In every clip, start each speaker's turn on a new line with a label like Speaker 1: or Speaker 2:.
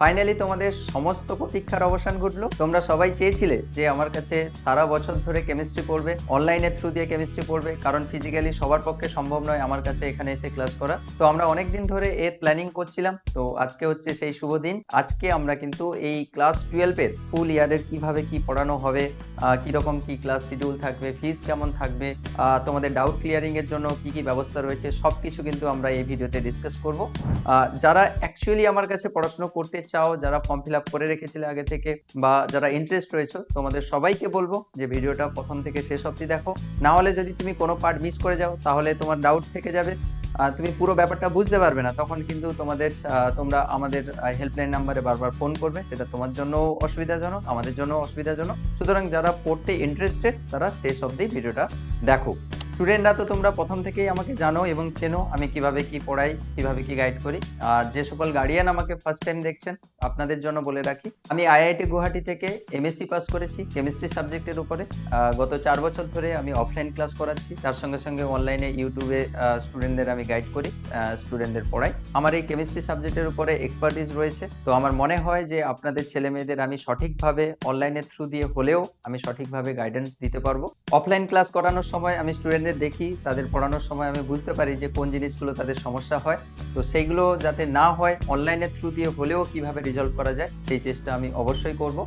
Speaker 1: Finally তোমাদের সমস্ত প্রতীক্ষার অবসান ঘটলো। তোমরা সবাই চেয়েছিলে যে আমার কাছে সারা বছর ধরে কেমিস্ট্রি পড়বে অনলাইনের থ্রু দিয়ে কেমিস্ট্রি পড়বে, কারণ ফিজিক্যালি সবার পক্ষে সম্ভব নয় আমার কাছে এখানে এসে ক্লাস করা। তো আমরা অনেক দিন ধরে এর প্ল্যানিং করছিলাম। তো আজকে হচ্ছে সেই শুভ দিন। আজকে আমরা কিন্তু এই ক্লাস টুয়েলভের ফুল ইয়ারের কীভাবে কি পড়ানো হবে কীরকম কি ক্লাস শিডিউল থাকবে ফিস কেমন থাকবে তোমাদের ডাউট ক্লিয়ারিং এর জন্য কি কি ব্যবস্থা রয়েছে সব কিছু কিন্তু আমরা এই ভিডিওতে ডিসকাস করব। যারা অ্যাকচুয়ালি আমার কাছে পড়াশোনা করতে চাও, যারা ফর্ম ফিল আপ করে রেখেছিলে আগে থেকে বা যারা ইন্টারেস্ট রয়েছে, তোমাদের সবাইকে বলব যে ভিডিওটা প্রথম থেকে শেষ অবধি দেখো। না হলে যদি তুমি কোনো পার্ট মিস করে যাও, তাহলে তোমার ডাউট থেকে যাবে। তুমি পুরো ব্যাপারটা বুঝতে পারবে না, তখন কিন্তু তোমাদের তোমরা আমাদের হেল্পলাইন নাম্বারে বারবার ফোন করবে। সেটা তোমার জন্য অসুবিধাজনক, আমাদের জন্য অসুবিধাজনক। সুতরাং যারা পড়তে ইন্টারেস্টেড তারা শেষ অবধি ভিডিওটা দেখো। স্টুডেন্টরা তো তোমরা প্রথম থেকেই আমাকে জানো এবং চেনো আমি কীভাবে কি পড়াই, কীভাবে কি গাইড করি। আর যে সকল গার্ডিয়ান আমাকে ফার্স্ট টাইম দেখছেন, আপনাদের জন্য বলে রাখি, আমি আইআইটি গুয়াহাটি থেকে এমএসসি পাস করেছি কেমিস্ট্রি সাবজেক্টের উপরে। গত চার বছর ধরে আমি অফলাইন ক্লাস করাচ্ছি। তার সঙ্গে সঙ্গে অনলাইনে ইউটিউবে স্টুডেন্টদের আমি গাইড করি স্টুডেন্টদের পড়াই। আমার এই কেমিস্ট্রি সাবজেক্টের উপরে এক্সপার্টিস রয়েছে। তো আমার মনে হয় যে আপনাদের ছেলে মেয়েদের আমি সঠিকভাবে অনলাইনের থ্রু দিয়ে হলেও আমি সঠিকভাবে গাইডেন্স দিতে পারব। অফলাইন ক্লাস করানোর সময় আমি স্টুডেন্টদের দেখি, তাদের পড়ানোর সময় আমি বুঝতে পারি যে কোন জিনিসগুলো তাদের সমস্যা হয়। তো সেইগুলো যাতে না হয়, অনলাইনের থ্রু দিয়ে হলেও কীভাবে রিজলভ করা যায়, সেই চেষ্টা আমি অবশ্যই করব।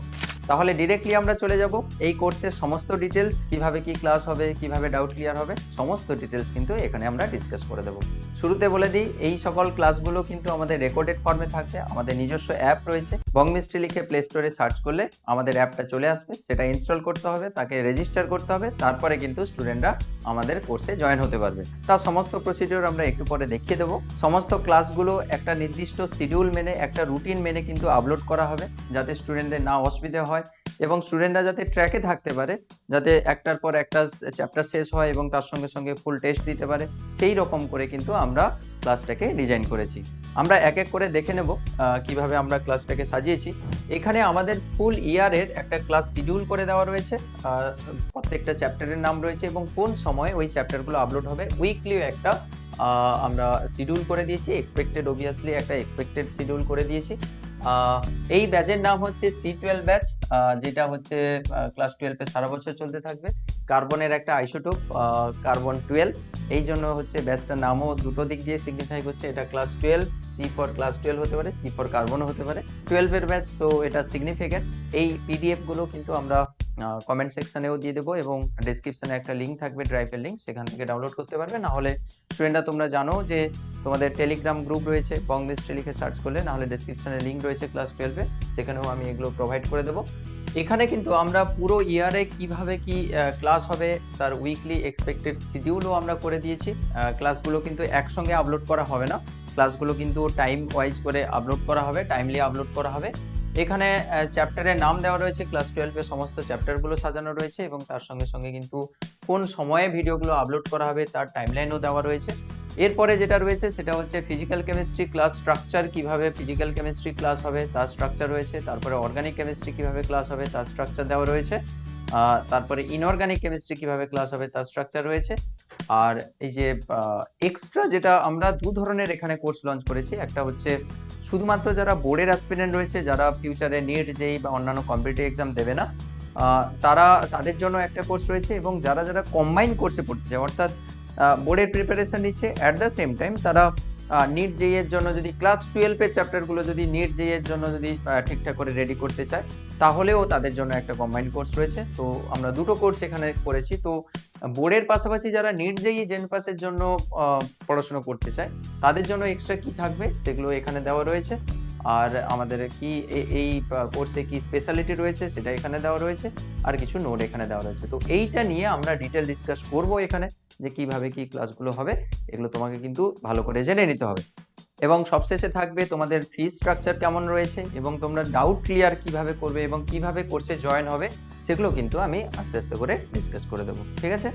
Speaker 1: তাহলে ডিরেক্টলি আমরা চলে যাব এই কোর্সের সমস্ত ডিটেলস কীভাবে কি ক্লাস হবে, কীভাবে ডাউট ক্লিয়ার হবে, সমস্ত ডিটেলস কিন্তু এখানে আমরা ডিসকাস করে দেবো। শুরুতে বলে দিই, এই সকল ক্লাসগুলো কিন্তু আমাদের রেকর্ডেড ফর্মে থাকবে, আমাদের নিজস্ব অ্যাপ রয়েছে। বং মিস্ট্রি লিখে প্লে স্টোরে সার্চ করলে আমাদের অ্যাপটা চলে আসবে, সেটা ইনস্টল করতে হবে, তাকে রেজিস্টার করতে হবে, তারপরে কিন্তু স্টুডেন্টরা আমাদের কোর্সে জয়েন হতে পারবে। তার সমস্ত প্রসিডিওর আমরা একটু পরে দেখিয়ে দেবো। সমস্ত ক্লাসগুলো একটা নির্দিষ্ট শিডিউল মেনে, একটা রুটিন মেনে কিন্তু আপলোড করা হবে, যাতে স্টুডেন্টদের না অসুবিধা হয় এবং স্টুডেন্টরা যাতে ট্র্যাকে থাকতে পারে, যাতে একটার পর একটা চ্যাপ্টার শেষ হয় এবং তার সঙ্গে সঙ্গে ফুল টেস্ট দিতে পারে, সেই রকম করে কিন্তু আমরা ক্লাসটাকে ডিজাইন করেছি। আমরা এক এক করে দেখে নেব কীভাবে আমরা ক্লাসটাকে সাজিয়েছি। এখানে আমাদের ফুল ইয়ারের একটা ক্লাস শিডিউল করে দেওয়া রয়েছে প্রত্যেকটা চ্যাপ্টারের নাম রয়েছে এবং কোন সময় ওই চ্যাপ্টারগুলো আপলোড হবে। উইকলিও একটা আমরা শিডিউল করে দিয়েছি এক্সপেক্টেড অবভিয়াসলি একটা এক্সপেক্টেড শিডিউল করে দিয়েছি। এই ব্যাচের নাম হচ্ছে সি টুয়েলভ ব্যাচ যেটা হচ্ছে ক্লাস টুয়েলভে সারা বছর চলতে থাকবে। কার্বনের একটা আইসোটোপ কার্বন টুয়েলভ এই জন্য হচ্ছে ব্যাচটার নামও দুটো দিক দিয়ে সিগনিফাই করছে। এটা class twelve C for class twelve হতে পারে সি ফর কার্বনও হতে পারে। টুয়েলভের ব্যাচ তো এটা সিগনিফিকেন্ট এই পিডিএফগুলো কিন্তু আমরা কমেন্ট সেকশনেও দিয়ে দেবো এবং ডিসক্রিপশনে একটা লিঙ্ক থাকবে ড্রাইভের লিঙ্ক সেখান থেকে ডাউনলোড করতে পারবে। না হলে স্টুডেন্টরা তোমরা জানো যে তোমাদের টেলিগ্রাম গ্রুপ রয়েছে বং মিস্ট্রি লিখে সার্চ করলে, না হলে ডিসক্রিপশনে লিঙ্ক রয়েছে ক্লাস টুয়েলভে সেখানেও আমি এগুলো প্রোভাইড করে দেবো। এখানে কিন্তু আমরা পুরো ইয়ারে কীভাবে কি ক্লাস হবে, তার উইকলি এক্সপেক্টেড শিডিউলও আমরা করে দিয়েছি। ক্লাসগুলো কিন্তু একসঙ্গে আপলোড করা হবে না। ক্লাসগুলো কিন্তু টাইম ওয়াইজ করে আপলোড করা হবে টাইমলি আপলোড করা হবে। এখানে চ্যাপ্টারের নাম দেওয়া রয়েছে ক্লাস টুয়েলভের সমস্ত চ্যাপ্টারগুলো সাজানো রয়েছে এবং তার সঙ্গে সঙ্গে কিন্তু কোন সময়ে ভিডিওগুলো আপলোড করা হবে তার টাইমলাইনও দেওয়া রয়েছে। এরপরে যেটা রয়েছে সেটা হচ্ছে ফিজিক্যাল কেমিস্ট্রি ক্লাস স্ট্রাকচার কীভাবে ফিজিক্যাল কেমিস্ট্রি ক্লাস হবে, তার স্ট্রাকচার রয়েছে, তারপরে অর্গানিক কেমিস্ট্রি কীভাবে ক্লাস হবে, তার স্ট্রাকচার দেওয়া রয়েছে তারপরে ইনঅর্গানিক কেমিস্ট্রি কীভাবে ক্লাস হবে, তার স্ট্রাকচার রয়েছে। আর এই যে এক্সট্রা যেটা আমরা দু ধরনের এখানে কোর্স লঞ্চ করেছি, একটা হচ্ছে শুধুমাত্র যারা বোর্ডের অ্যাসপিরেন্ট রয়েছে, যারা ফিউচারে নিট যেই বা অন্যান্য কম্পিটিটিভ এক্সাম দেবে না তারা তাদের জন্য একটা কোর্স রয়েছে এবং যারা যারা কম্বাইন কোর্সে পড়তে চায়, অর্থাৎ বোর্ডের প্রিপারেশন নিচ্ছে অ্যাট দ্য সেম টাইম তারা নিট জেই এর জন্য যদি ক্লাস টুয়েলভের চ্যাপ্টারগুলো যদি নিট জেই এর জন্য যদি ঠিকঠাক করে রেডি করতে চায়, তাহলেও তাদের জন্য একটা কম্বাইন্ড কোর্স রয়েছে। তো আমরা দুটো কোর্স এখানে করেছি। তো বোর্ডের পাশাপাশি যারা নিট জেই জেন পাসের জন্য পড়াশোনা করতে চায়, তাদের জন্য এক্সট্রা কি থাকবে সেগুলো এখানে দেওয়া রয়েছে। আর আমাদের কি এই কোর্সে কি স্পেশালিটি রয়েছে সেটা এখানে দেওয়া রয়েছে, আর কিছু নোট এখানে দেওয়া রয়েছে। তো এইটা নিয়ে আমরা ডিটেল ডিসকাস করব এখানে, যে কীভাবে কি ক্লাসগুলো হবে, এগুলো তোমাকে কিন্তু ভালো করে জেনে নিতে হবে। এবং সবশেষে থাকবে তোমাদের ফি স্ট্রাকচার কেমন রয়েছে এবং তোমরা ডাউট ক্লিয়ার কীভাবে করবে এবং কীভাবে কোর্সে জয়েন হবে, সেগুলো কিন্তু আমি আস্তে আস্তে করে ডিসকাস করে দেবো, ঠিক আছে?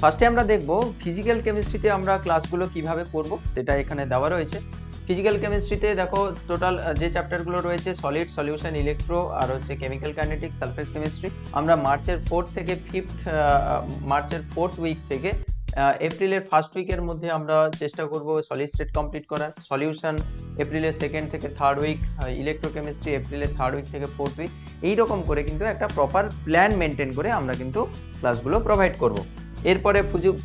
Speaker 1: ফার্স্টে আমরা দেখব ফিজিক্যাল কেমিস্ট্রিতে আমরা ক্লাসগুলো কীভাবে করব, সেটা এখানে দেওয়া রয়েছে। ফিজিক্যাল কেমিস্ট্রিতে দেখো টোটাল যে চ্যাপ্টারগুলো রয়েছে সলিড সলিউশন ইলেকট্রো আর হচ্ছে কেমিক্যাল কাইনেটিক্স সালফেস কেমিস্ট্রি আমরা মার্চের ফোর্থ থেকে ফিফথ মার্চের ফোর্থ উইক থেকে এপ্রিলের ফার্স্ট উইকের মধ্যে আমরা চেষ্টা করব সলিড স্টেট কমপ্লিট করার। সলিউশন এপ্রিলের সেকেন্ড থেকে থার্ড উইক ইলেকট্রোকেমিস্ট্রি এপ্রিলের থার্ড উইক থেকে ফোর্থ উইক এইরকম করে কিন্তু একটা প্রপার প্ল্যান মেনটেন করে আমরা কিন্তু ক্লাসগুলো প্রোভাইড করব। এরপরে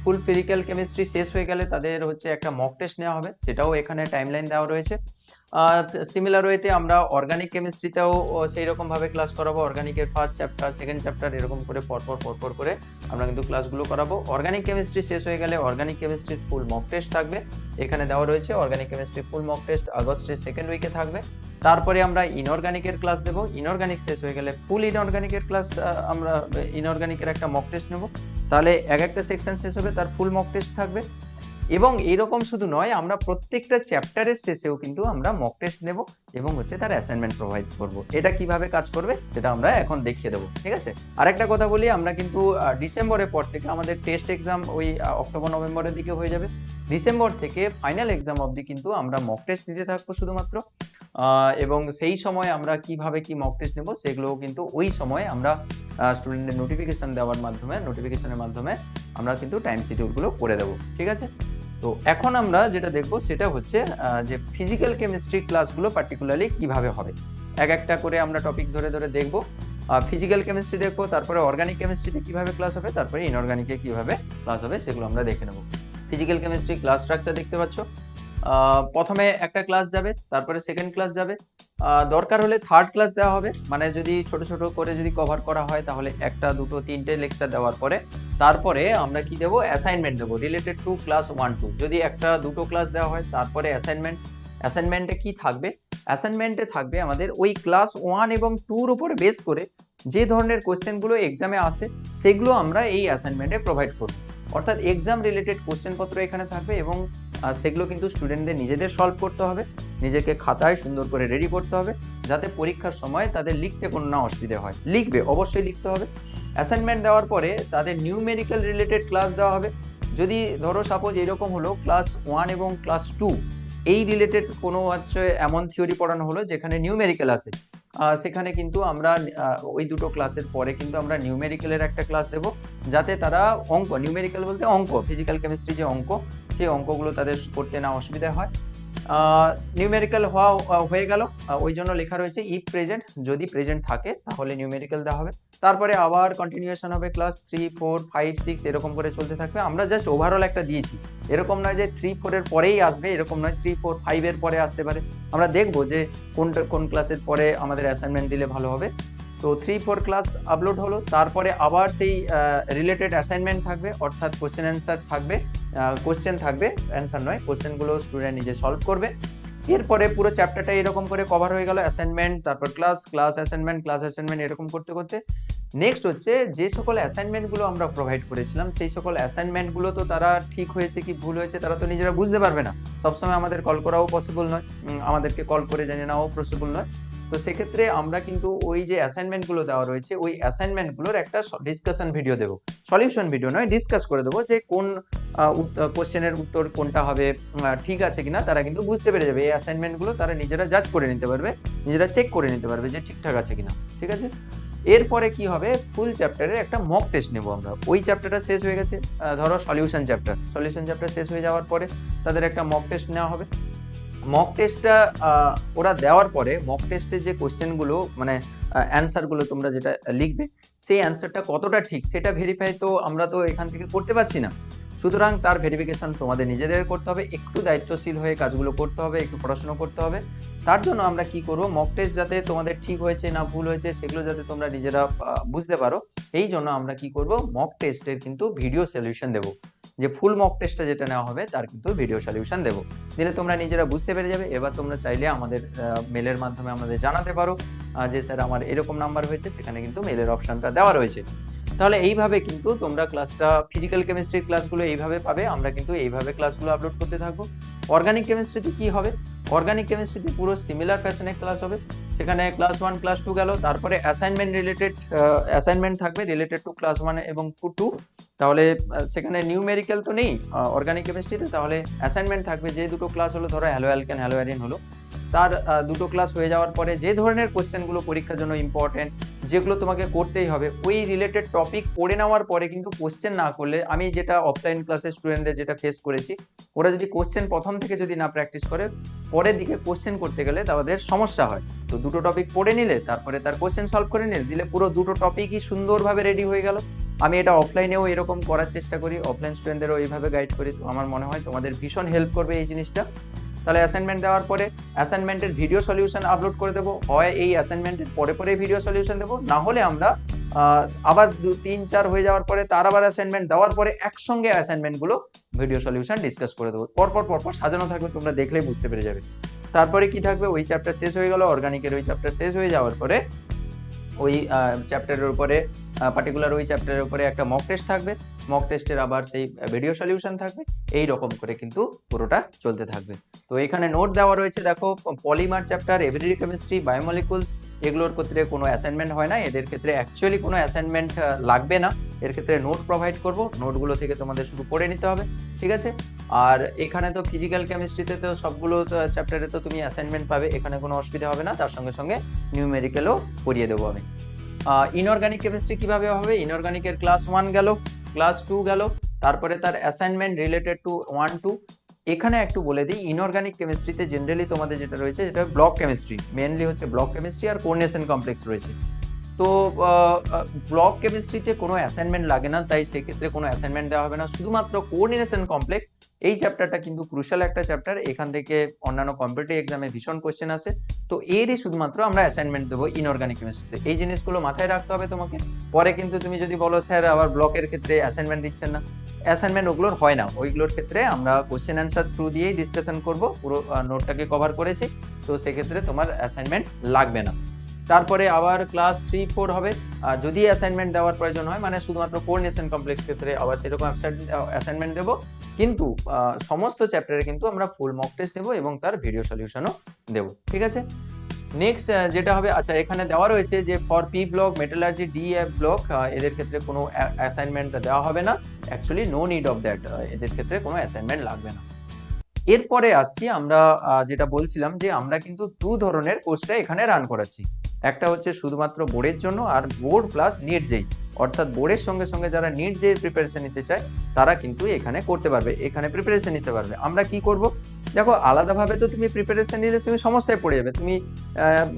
Speaker 1: ফুল ফিজিক্যাল কেমিস্ট্রি শেষ হয়ে গেলে তাদের হচ্ছে একটা মক টেস্ট নেওয়া হবে, সেটাও এখানে টাইমলাইন দেওয়া রয়েছে। সিমিলার ওয়েতে আমরা অর্গানিক কেমিস্ট্রিতেও সেই রকমভাবে ক্লাস করাবো। অর্গানিকের ফার্স্ট চ্যাপ্টার সেকেন্ড চ্যাপ্টার এরকম করে পরপর পরপর করে আমরা কিন্তু ক্লাসগুলো করাবো। অর্গানিক কেমিস্ট্রি শেষ হয়ে গেলে অর্গানিক কেমিস্ট্রির ফুল মক টেস্ট থাকবে। এখানে দেওয়া রয়েছে organic chemistry full mock test আগস্টের সেকেন্ড উইকে থাকবে। তারপরে আমরা ইনঅর্গানিকের ক্লাস দেবো। ইনঅর্গানিক শেষ হয়ে গেলে ফুল ইনঅর্গানিকের ক্লাস আমরা ইনঅর্গানিকের একটা মক টেস্ট নেব। তাহলে এক একটা সেকশন শেষ হবে, তার ফুল মক টেস্ট থাকবে। এবং এরকম শুধু নয়, আমরা প্রত্যেকটা চ্যাপ্টারের শেষেও কিন্তু আমরা মক টেস্ট নেব এবং হচ্ছে তার অ্যাসাইনমেন্ট প্রোভাইড করব। এটা কীভাবে কাজ করবে সেটা আমরা এখন দেখিয়ে দেবো, ঠিক আছে? আরেকটা কথা বলি, আমরা কিন্তু ডিসেম্বরের পর থেকে আমাদের টেস্ট এক্সাম ওই অক্টোবর, নভেম্বরের দিকে হয়ে যাবে। ডিসেম্বর থেকে ফাইনাল এক্সাম অবধি কিন্তু আমরা মক টেস্ট দিতে থাকব শুধুমাত্র। এবং সেই সময় আমরা কীভাবে কি মক টেস্ট নেব সেগুলোও কিন্তু ওই সময় আমরা স্টুডেন্টদের নোটিফিকেশন দেওয়ার মাধ্যমে নোটিফিকেশানের মাধ্যমে আমরা কিন্তু টাইম শিডিউলগুলো করে দেবো, ঠিক আছে? তো এখন আমরা যেটা দেখব সেটা হচ্ছে যে ফিজিক্যাল কেমিস্ট্রি ক্লাসগুলো পার্টিকুলারলি কীভাবে হবে। এক একটা করে আমরা টপিক ধরে ধরে দেখব ফিজিক্যাল কেমিস্ট্রি দেখব, তারপরে অর্গানিক কেমিস্ট্রিতে কীভাবে ক্লাস হবে, তারপরে ইনঅর্গানিকে কীভাবে ক্লাস হবে সেগুলো আমরা দেখে নেব। ফিজিক্যাল কেমিস্ট্রি ক্লাস স্ট্রাকচার দেখতে পাচ্ছ প্রথমে একটা ক্লাস যাবে, তারপরে সেকেন্ড ক্লাস যাবে। দরকার হলে থার্ড ক্লাস দেওয়া হবে। মানে যদি ছোট ছোট করে যদি কভার করা হয়, তাহলে একটা, দুটো, তিনটে লেকচার দেওয়ার পরে তারপরে আমরা কি দেবো? অ্যাসাইনমেন্ট দেবো related to class one two যদি একটা, দুটো ক্লাস দেওয়া হয়, তারপরে অ্যাসাইনমেন্ট অ্যাসাইনমেন্টে কি থাকবে? অ্যাসাইনমেন্টে থাকবে আমাদের ওই ক্লাস ওয়ান এবং টুর উপরে বেস করে যে ধরনের কোশ্চেনগুলো এক্সামে আসে, সেগুলো আমরা এই অ্যাসাইনমেন্টে প্রোভাইড করব। অর্থাৎ এক্সাম রিলেটেড কোশ্চেনপত্র এখানে থাকবে এবং সেগুলো কিন্তু স্টুডেন্টদের নিজেদের সলভ করতে হবে, নিজেকে খাতায় সুন্দর করে রেডি করতে হবে, যাতে পরীক্ষার সময় তাদের লিখতে কোনো না অসুবিধে হয়। লিখবে, অবশ্যই লিখতে হবে। অ্যাসাইনমেন্ট দেওয়ার পরে তাদের নিউ নিউমেরিক্যাল রিলেটেড ক্লাস দেওয়া হবে। যদি ধরো সাপোজ এরকম হলো ক্লাস ওয়ান এবং ক্লাস টু এই রিলেটেড কোনো হচ্ছে এমন থিওরি পড়ানো হলো যেখানে নিউমেরিক্যাল আছে। সেখানে কিন্তু আমরা ওই দুটো ক্লাসের পরে কিন্তু আমরা নিউমেরিক্যালের একটা ক্লাস দেব, যাতে তারা অঙ্ক নিউমেরিক্যাল বলতে অঙ্ক ফিজিক্যাল কেমিস্ট্রি যে অঙ্ক সেই অঙ্কগুলো তাদের করতে না অসুবিধা হয়। নিউমেরিক্যাল হওয়া হয়ে গেল। ওই জন্য লেখা রয়েছে ইফ প্রেজেন্ট যদি প্রেজেন্ট থাকে, তাহলে নিউমেরিক্যাল দেওয়া হবে। তারপরে আবার কন্টিনিউয়েশন হবে class three four five six এরকম করে চলতে থাকবে। আমরা জাস্ট ওভারঅল একটা দিয়েছি। এরকম নয় যে থ্রি ফোরের পরেই আসবে, এরকম নয় থ্রি ফোর ফাইভের পরে আসতে পারে। আমরা দেখব যে কোনটা, কোন ক্লাসের পরে আমাদের অ্যাসাইনমেন্ট দিলে ভালো হবে। তো থ্রি ফোর ক্লাস আপলোড হলো, তারপরে আবার সেই রিলেটেড অ্যাসাইনমেন্ট থাকবে, অর্থাৎ কোশ্চেন অ্যান্সার থাকবে কোশ্চেন থাকবে অ্যান্সার নয় কোশ্চেনগুলো স্টুডেন্ট নিজে সলভ করবে। এরপরে পুরো চ্যাপ্টারটা এরকম করে কভার হয়ে গেল অ্যাসাইনমেন্ট তারপর class class assignment class assignment এরকম করতে করতে। নেক্সট হচ্ছে, যে সকল অ্যাসাইনমেন্টগুলো আমরা প্রোভাইড করেছিলাম, সেই সকল অ্যাসাইনমেন্টগুলো তো তারা ঠিক হয়েছে কি ভুল হয়েছে, তারা তো নিজেরা বুঝতে পারবে না। সবসময় আমাদের কল করাও পসিবল নয় আমাদেরকে কল করে জেনে নেওয়াও পসিবল নয়। তো সেক্ষেত্রে আমরা কিন্তু ওই যে অ্যাসাইনমেন্টগুলো দেওয়া রয়েছে, ওই অ্যাসাইনমেন্টগুলোর একটা ডিসকাশন ভিডিও দেবো। সলিউশন ভিডিও নয় ডিসকাস করে দেবো যে কোন কোশ্চেনের উত্তর কোনটা হবে ঠিক আছে কিনা, তারা কিন্তু বুঝতে পেরে যাবে। এই অ্যাসাইনমেন্টগুলো তারা নিজেরা জাজ করে নিতে পারবে, নিজেরা চেক করে নিতে পারবে যে ঠিকঠাক আছে কিনা, ঠিক আছে? এরপরে কি হবে ফুল চ্যাপ্টারের একটা মক টেস্ট নেব আমরা। ওই চ্যাপ্টারটা শেষ হয়ে গেছে ধরো সলিউশন চ্যাপ্টার সলিউশন চ্যাপ্টার শেষ হয়ে যাওয়ার পরে তাদের একটা মক টেস্ট নেওয়া হবে। মক টেস্টটা ওরা দেওয়ার পরে মক টেস্টে যে কোশ্চেনগুলো মানে অ্যান্সারগুলো তোমরা যেটা লিখবে, সেই অ্যান্সারটা কতটা ঠিক সেটা ভেরিফাই তো আমরা তো এখান থেকে করতে পারছি না। সুতরাং তার ভেরিফিকেশন তোমাদের নিজেদের করতে হবে, একটু দায়িত্বশীল হয়ে কাজগুলো করতে হবে, একটু পড়াশোনা করতে হবে। তার জন্য আমরা কি করব মক টেস্ট যাতে তোমাদের ঠিক হয়েছে না ভুল হয়েছে সেগুলো যাতে তোমরা নিজেরা বুঝতে পারো, এই জন্য আমরা কি করব মক টেস্টের কিন্তু ভিডিও সলিউশন দেবো। যে ফুল মক টেস্টটা যেটা নেওয়া হবে, তার কিন্তু ভিডিও সলিউশন দেবো। দিলে তোমরা নিজেরা বুঝতে পেরে যাবে, এবার তোমরা চাইলে আমাদের মেলের মাধ্যমে আমাদের জানাতে পারো। যে স্যার আমার এরকম নাম্বার হয়েছে, সেখানে কিন্তু মেলের অপশনটা দেওয়া রয়েছে। তাহলে এইভাবে কিন্তু তোমরা ক্লাসটা ফিজিক্যাল কেমিস্ট্রির ক্লাসগুলো এইভাবে পাবে, আমরা কিন্তু এইভাবে ক্লাসগুলো আপলোড করতে থাকব। অর্গানিক কেমিস্ট্রিতে কি হবে? অর্গানিক কেমিস্ট্রিতে পুরো সিমিলার ফ্যাশনে ক্লাস হবে। সেখানে ক্লাস ওয়ান ক্লাস টু গেল, তারপরে অ্যাসাইনমেন্ট রিলেটেড অ্যাসাইনমেন্ট থাকবে রিলেটেড টু ক্লাস ওয়ান এবং টু টু তাহলে সেখানে নিউমেরিক্যাল তো নেই অর্গানিক কেমিস্ট্রিতে তাহলে অ্যাসাইনমেন্ট থাকবে যে দুটো ক্লাস হলো, ধরো হ্যালো অ্যালকেন হ্যালো অ্যারিন হলো। তার দুটো ক্লাস হয়ে যাওয়ার পরে যে ধরনের কোশ্চেনগুলো পরীক্ষার জন্য ইম্পর্টেন্ট যেগুলো তোমাকে করতেই হবে, ওই রিলেটেড টপিক পড়ে নেওয়ার পরে কিন্তু কোশ্চেন না করলে, আমি যেটা অফলাইন ক্লাসের স্টুডেন্টদের যেটা ফেস করেছি, ওরা যদি কোশ্চেন প্রথম থেকে যদি না প্র্যাকটিস করে, পরের দিকে কোশ্চেন করতে গেলে তাদের সমস্যা হয়। তো দুটো টপিক পড়ে নিলে, তারপরে তার কোশ্চেন সলভ করে নিলে, দিলে পুরো দুটো টপিকই সুন্দরভাবে রেডি হয়ে গেল। আমি এটা অফলাইনেও এরকম করার চেষ্টা করি অফলাইন স্টুডেন্টদেরও এইভাবে গাইড করি। তো আমার মনে হয় তোমাদের ভীষণ হেল্প করবে এই জিনিসটা। তাহলে অ্যাসাইনমেন্ট দেওয়ার পরে অ্যাসাইনমেন্টের ভিডিও সলিউশন আপলোড করে দেবো। হয় এই অ্যাসাইনমেন্টের পরে পরে ভিডিও সলিউশন দেবো। না হলে আমরা আবার দু, তিন, চার হয়ে যাওয়ার পরে তার আবার অ্যাসাইনমেন্ট দেওয়ার পরে একসঙ্গে অ্যাসাইনমেন্টগুলো ভিডিও সলিউশন ডিসকাস করে দেবো। পরপর পরপর সাজানো থাকবে, তোমরা দেখলেই বুঝতে পেরে যাবে। তারপরে কি থাকবে? ওই চ্যাপ্টার শেষ হয়ে গেল অর্গানিকের ওই চ্যাপ্টার শেষ হয়ে যাওয়ার পরে ওই চ্যাপ্টারের উপরে পার্টিকুলার ওই চ্যাপ্টারের উপরে একটা মক টেস্ট থাকবে। মক টেস্টের আবার সেই ভিডিও সলিউশন থাকবে। এই রকম করে কিন্তু পুরোটা চলতে থাকবে। তো এখানে নোট দেওয়া রয়েছে, দেখো polymer chapter everyday chemistry biomolecules এগুলোর ক্ষেত্রে কোনো অ্যাসাইনমেন্ট হয় না। এদের ক্ষেত্রে অ্যাকচুয়ালি কোনো অ্যাসাইনমেন্ট লাগবে না। এর ক্ষেত্রে নোট প্রোভাইড করব। নোটগুলো থেকে তোমাদের শুধু পড়ে নিতে হবে, ঠিক আছে? আর এখানে তো ফিজিক্যাল কেমিস্ট্রিতে তো সবগুলো চ্যাপ্টারে তো তুমি অ্যাসাইনমেন্ট পাবে। এখানে কোনো অসুবিধা হবে না। তার সঙ্গে সঙ্গে নিউমেরিক্যালও করিয়ে দেবো আমি। ইনঅর্গানিক কেমিস্ট্রি কীভাবে হবে? ইনঅর্গানিকের ক্লাস ওয়ান গেল ক্লাস টু গেল, তারপরে তার assignment related to one two এখানে একটু বলে দিই ইনঅর্গানিক কেমিস্ট্রিতে জেনারেলি তোমাদের যেটা রয়েছে যেটা ব্লক কেমিস্ট্রি মেনলি হচ্ছে ব্লক কেমিস্ট্রি আর কোর্নেশন কমপ্লেক্স রয়েছে। তো ব্লক কেমিস্ট্রিতে কোনো অ্যাসাইনমেন্ট লাগে না, তাই সেক্ষেত্রে কোনো অ্যাসাইনমেন্ট দেওয়া হবে না। শুধুমাত্র কোঅর্ডিনেশন কমপ্লেক্স এই চ্যাপ্টারটা কিন্তু ক্রুশাল একটা চ্যাপ্টার এখান থেকে অন্যান্য কম্পিটিটিভ এক্সামে ভীষণ কোশ্চেন আসে। তো এরই শুধুমাত্র আমরা অ্যাসাইনমেন্ট দেবো ইনঅর্গানিক কেমিস্ট্রিতে এই জিনিসগুলো মাথায় রাখতে হবে তোমাকে। পরে কিন্তু তুমি যদি বলো, স্যার, আবার ব্লকের ক্ষেত্রে অ্যাসাইনমেন্ট দিচ্ছেন না। অ্যাসাইনমেন্ট ওগুলোর হয় না। ওইগুলোর ক্ষেত্রে আমরা কোশ্চেন অ্যান্সার থ্রু দিয়েই ডিসকাশন করব। পুরো নোটটাকে কভার করেছি। তো সেক্ষেত্রে তোমার অ্যাসাইনমেন্ট লাগবে না। তারপরে আবার ক্লাস থ্রি ফোর হবে। আর যদি অ্যাসাইনমেন্ট দেওয়ার প্রয়োজন হয় মানে শুধুমাত্র কোঅর্ডিনেশন কমপ্লেক্স ক্ষেত্রে আবার সেরকম অ্যাসাইনমেন্ট দেবো। কিন্তু সমস্ত চ্যাপ্টারে কিন্তু আমরা ফুল মক টেস্ট দেবো এবং তার ভিডিও সলিউশনও দেবো। ঠিক আছে? নেক্সট যেটা হবে আচ্ছা এখানে দেওয়া রয়েছে যে for p block metallurgy d f block এদের ক্ষেত্রে কোনো অ্যাসাইনমেন্ট দেওয়া হবে না। Actually no need of that এদের ক্ষেত্রে কোনো অ্যাসাইনমেন্ট লাগবে না। এরপরে আসছি আমরা যেটা বলছিলাম যে আমরা কিন্তু দু ধরনের কোর্সটা এখানে রান করাচ্ছি। একটা হচ্ছে শুধুমাত্র বোর্ডের জন্য আর বোর্ড প্লাস নিট যেই। অর্থাৎ বোর্ডের সঙ্গে সঙ্গে যারা নিট যেই প্রিপারেশন নিতে চায়, তারা কিন্তু এখানে করতে পারবে, এখানে প্রিপারেশন নিতে পারবে। আমরা কি করব? দেখো, আলাদাভাবে তো তুমি প্রিপারেশন নিলে তুমি সমস্যায় পড়ে যাবে। তুমি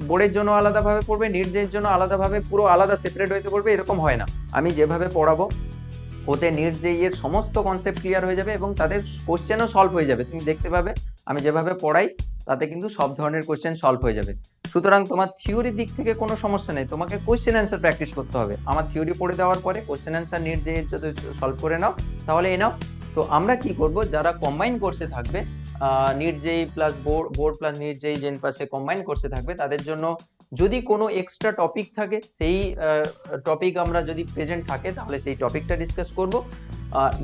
Speaker 1: বোর্ডের জন্য আলাদাভাবে পড়বে নিট যের জন্য আলাদাভাবে পুরো আলাদা সেপারেট হইতে পড়বে, এরকম হয় না। আমি যেভাবে পড়াবো ওতে নিট যেই এর সমস্ত কনসেপ্ট ক্লিয়ার হয়ে যাবে এবং তাদের কোশ্চেনও সলভ হয়ে যাবে। তুমি দেখতে পাবে, আমি যেভাবে পড়াই, তাতে কিন্তু সব ধরনের কোশ্চেন সলভ হয়ে যাবে। সুতরাং তোমার থিওরি দিক থেকে কোনো সমস্যা নেই, তোমাকে কোশ্চেন অ্যান্সার প্র্যাকটিস করতে হবে। আমার থিওরি পড়ে দেওয়ার পরে কোশ্চেন অ্যান্সার নিট যে যদি সলভ করে নাও, তাহলে এনাফ তো আমরা কি করব, যারা কম্বাইন কোর্সে থাকবে NEET JEE plus board board plus NEET JEE gen পাসে কম্বাইন কোর্সে থাকবে, তাদের জন্য যদি কোনো এক্সট্রা টপিক থাকে, সেই টপিক আমরা যদি প্রেজেন্ট থাকে, তাহলে সেই টপিকটা ডিসকাস করব।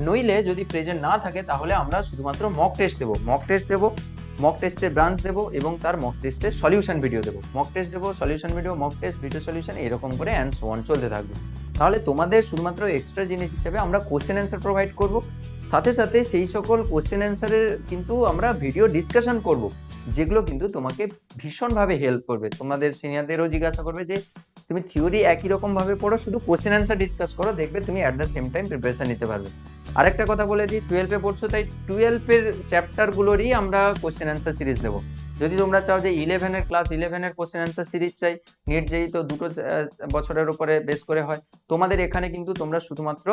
Speaker 1: নইলে যদি প্রেজেন্ট না থাকে, তাহলে আমরা শুধুমাত্র মক টেস্ট দেবো। মক টেস্ট দেবো মক টেস্টের ব্রাঞ্চ দেবো এবং তার মক টেস্টের সলিউশন ভিডিও দেবো। মক টেস্ট দেবো solution video mock test video solution এরকম করে অ্যান্ড সো অন চলতে থাকবে। তাহলে তোমাদের শুধুমাত্র এক্সট্রা জিনিস হিসেবে আমরা কোশ্চেন অ্যান্সার প্রোভাইড করব। সাথে সাথে সেই সকল কোশ্চেন অ্যান্সারের কিন্তু আমরা ভিডিও ডিসকাশন করব। যেগুলো কিন্তু তোমাকে ভীষণভাবে হেল্প করবে। তোমাদের সিনিয়রদেরও জিজ্ঞাসা করবে যে, তুমি থিওরি একই রকমভাবে পড়ো, শুধু কোশ্চেন অ্যান্সার ডিসকাস করো, দেখবে তুমি at the same time preparation নিতে পারবে। আরেকটা কথা বলে দিই টুয়েলভে পড়ছো, তাই টুয়েলভের চ্যাপ্টারগুলোরই আমরা কোশ্চেন অ্যান্সার সিরিজ দেবো। যদি তোমরা চাও যে ইলেভেনের ক্লাস ইলেভেনের কোশ্চেন অ্যান্সার সিরিজ চাই নিট যেই তো দুটো বছরের উপরে বেস করে হয়, তোমাদের এখানে কিন্তু তোমরা শুধুমাত্র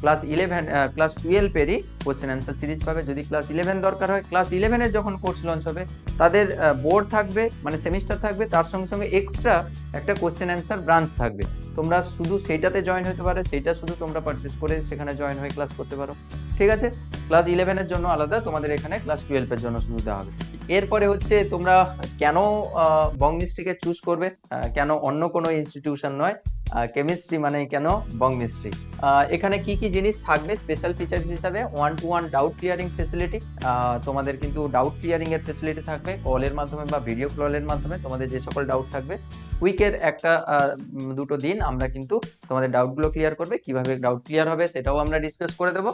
Speaker 1: ক্লাস ইলেভেন ক্লাস টুয়েলভেরই কোশ্চেন অ্যান্সার সিরিজ পাবে। যদি ক্লাস ইলেভেন দরকার হয় ক্লাস ইলেভেনের যখন কোর্স লঞ্চ হবে, তাদের বোর্ড থাকবে মানে সেমিস্টার থাকবে, তার সঙ্গে সঙ্গে এক্সট্রা একটা কোশ্চেন অ্যান্সার ব্রাঞ্চ থাকবে। তোমরা শুধু সেইটাতে জয়েন হতে পারে, সেইটা শুধু তোমরা পারচেস করে সেখানে জয়েন হয়ে ক্লাস করতে পারো। ঠিক আছে? ক্লাস ইলেভেনের জন্য আলাদা, তোমাদের এখানে ক্লাস টুয়েলভের জন্য শুধু দেওয়া হবে। এরপরে হচ্ছে তোমরা কেন বং মিস্ট্রিকে চুজ করবে? কেন অন্য কোনো ইনস্টিটিউশন নয়? কেমিস্ট্রি মানে কেন বং মিস্ট্রি এখানে কি কি জিনিস থাকবে স্পেশাল ফিচার্স হিসাবে? One to one doubt clearing facility তোমাদের কিন্তু ডাউট ক্লিয়ারিং এর ফেসিলিটি থাকবে। কলের মাধ্যমে বা ভিডিও কলের মাধ্যমে তোমাদের যে সকল ডাউট থাকবে উইকের একটা দুটো দিন আমরা কিন্তু তোমাদের ডাউটগুলো ক্লিয়ার করবে, কীভাবে ডাউট ক্লিয়ার হবে সেটাও আমরা ডিসকাস করে দেবো।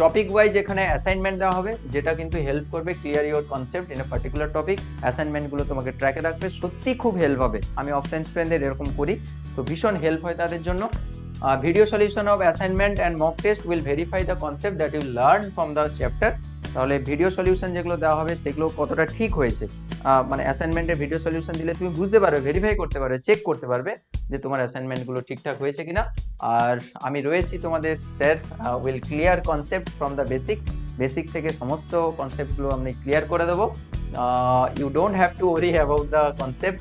Speaker 1: টপিক ওয়াইজ এখানে অ্যাসাইনমেন্ট দেওয়া হবে, যেটা কিন্তু হেল্প করবে clear your concept in a particular topic অ্যাসাইনমেন্টগুলো তোমাকে ট্র্যাকে রাখবে, সত্যি খুব হেল্প হবে। আমি অফলাইন স্টুডেন্টদের এরকম করি, তো ভীষণ হেল্প হয় তাদের জন্য। Video solution of assignment and mock test will verify the concept that you learn from the chapter তাহলে ভিডিও সলিউশন যেগুলো দেওয়া হবে, সেগুলো কতটা ঠিক হয়েছে? মানে অ্যাসাইনমেন্টের ভিডিও সলিউশন দিলে তুমি বুঝতে পারবে ভেরিফাই করতে পারবে চেক করতে পারবে যে তোমার অ্যাসাইনমেন্টগুলো ঠিকঠাক হয়েছে কিনা। আর আমি রয়েছি তোমাদের sir will clear concept from the basic basic থেকে সমস্ত কনসেপ্টগুলো আমি ক্লিয়ার করে দেবো। You don't have to worry about the concept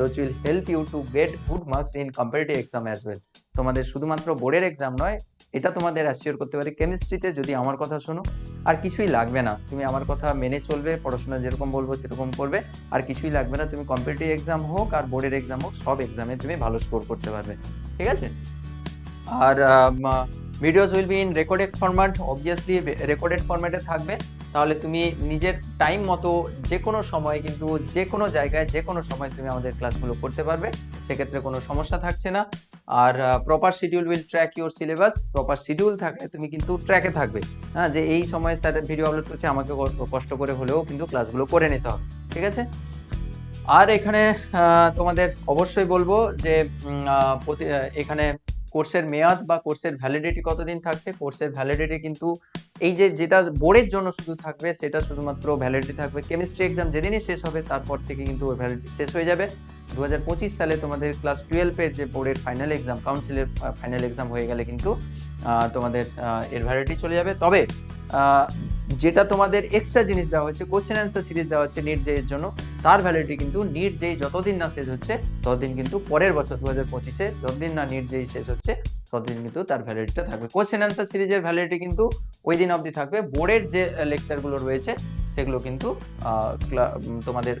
Speaker 1: those will help you to get good marks in comparative exam as well তোমাদের শুধুমাত্র বোর্ডের এক্সাম নয়, এটা তোমাদের অ্যাসিওর করতে পারে কেমিস্ট্রিতে যদি আমার কথা শোনো। আর কিছুই লাগবে না। তুমি আমার কথা মেনে চলবে, পড়াশোনা যেরকম বলব সেরকম করবে। আর কিছুই লাগবে না। তুমি কম্পিটিটিভ এক্সাম হোক আর বোর্ডের এক্সাম হোক, সব এক্সামে তুমি ভালো স্কোর করতে পারবে। ঠিক আছে? আর videos will be in recorded format obviously recorded ফরম্যাটে থাকবে। তাহলে তুমি নিজের টাইম মতো যে কোনো সময় কিন্তু যে কোনো জায়গায় যে কোনো সময় তুমি আমাদের ক্লাসগুলো করতে পারবে। সেক্ষেত্রে কোনো সমস্যা থাকছে না। আর proper schedule will track your syllabus proper schedule থাকলে তুমি কিন্তু ট্র্যাকে থাকবে। হ্যাঁ যে এই সময় স্যার ভিডিও আপলোড করছে, আমাকে কষ্ট করে হলেও কিন্তু ক্লাসগুলো করে নিতে হবে। ঠিক আছে? আর এখানে তোমাদের অবশ্যই বলব যে এখানে কোর্সের মেয়াদ বা কোর্সের ভ্যালিডিটি কতদিন থাকছে? কোর্সের ভ্যালিডিটি কিন্তু এই যে যেটা বোর্ডের জন্য শুধু থাকবে, সেটা শুধুমাত্র ভ্যালিডিটি থাকবে। কেমিস্ট্রি এক্সাম যেদিনই শেষ হবে, তারপর থেকে কিন্তু ওই ভ্যালিডিটি শেষ হয়ে যাবে। দু হাজার পঁচিশ সালে তোমাদের ক্লাস টুয়েলভের যে বোর্ডের ফাইনাল এক্সাম কাউন্সিলের ফাইনাল এক্সাম হয়ে গেলে কিন্তু তোমাদের এর ভ্যালিডিটি চলে যাবে। তবে যেটা তোমাদের এক্সট্রা জিনিস দেওয়া হচ্ছে কোশ্চেন অ্যান্সার সিরিজ দেওয়া হচ্ছে নিট জের জন্য, তার ভ্যালিডিটি কিন্তু নিট যেই যতদিন না শেষ হচ্ছে, ততদিন কিন্তু পরের বছর দু হাজার পঁচিশে, যতদিন না নিট যেই শেষ হচ্ছে, ততদিন কিন্তু তার ভ্যালিডিটিটা থাকবে। কোশ্চেন অ্যান্সার সিরিজের ভ্যালিডিটি কিন্তু ওই দিন অবধি থাকবে। বোর্ডের যে লেকচারগুলো রয়েছে, সেগুলো কিন্তু তোমাদের